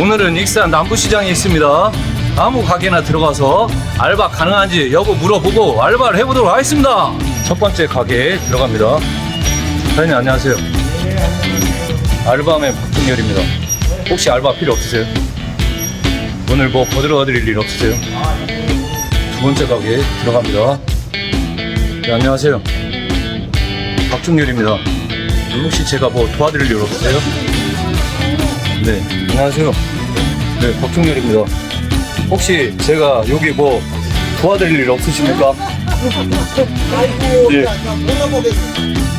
오늘은 익산 남부시장에 있습니다. 아무 가게나 들어가서 알바 가능한지 여부 물어보고 알바를 해보도록 하겠습니다. 첫 번째 가게 들어갑니다. 사장님 안녕하세요. 알바맨 박준열입니다. 혹시 알바 필요 없으세요? 오늘 뭐 거들어 드릴 일 없으세요? 두 번째 가게 들어갑니다. 네, 안녕하세요. 박준열입니다. 혹시 제가 뭐 도와드릴 일 없으세요? 네, 안녕하세요. 네, 박종렬입니다. 혹시 제가 여기 뭐 도와드릴 일 없으십니까? 예.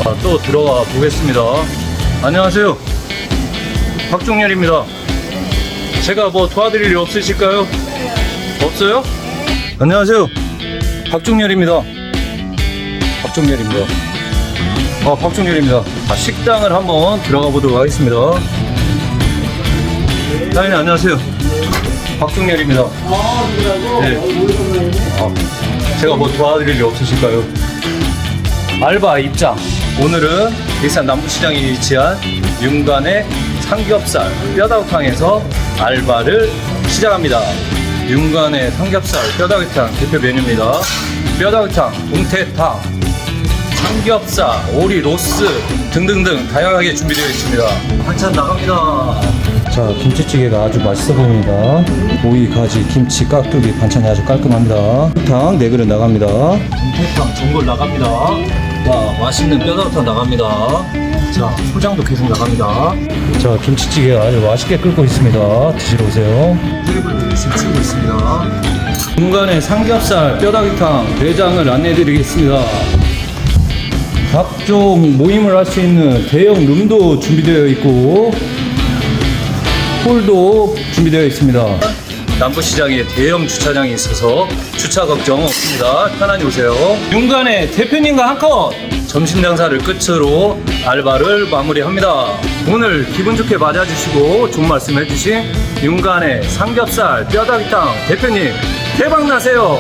아, 또 들어가 보겠습니다. 안녕하세요. 박종렬입니다. 제가 뭐 도와드릴 일 없으실까요? 없어요? 안녕하세요. 박종렬입니다. 박종렬입니다. 어, 박종렬입니다. 아, 식당을 한번 들어가 보도록 하겠습니다. 사장님 안녕하세요. 박종렬입니다. 네. 어, 제가 뭐 도와드릴 일 없으실까요? 알바 입장. 오늘은 일산 남부시장에 위치한 윤간의 삼겹살 뼈다구탕에서 알바를 시작합니다. 윤간의 삼겹살 뼈다구탕 대표 메뉴입니다. 뼈다구탕, 동태탕, 삼겹살, 오리, 로스 등등등 다양하게 준비되어 있습니다. 한참 나갑니다. 자, 김치찌개가 아주 맛있어 보입니다. 오이, 가지, 김치, 깍두기 반찬이 아주 깔끔합니다. 탕, 네 그릇 나갑니다. 동태탕 전골 나갑니다. 와, 맛있는 뼈다구탕 나갑니다. 자, 소장도 계속 나갑니다. 자, 김치찌개가 아주 맛있게 끓고 있습니다. 드시러 오세요. 테이블 열심히 치고 있습니다. 중간에 삼겹살, 뼈다귀탕, 내장을 안내해드리겠습니다. 각종 모임을 할 수 있는 대형 룸도 준비되어 있고 홀도 준비되어 있습니다. 남부시장에 대형 주차장이 있어서 주차 걱정 없습니다. 편안히 오세요. 윤간의 대표님과 한 컷 점심 장사를 끝으로 알바를 마무리합니다. 오늘 기분 좋게 맞아주시고 좋은 말씀 해주신 윤간의 삼겹살 뼈다귀탕 대표님 대박 나세요.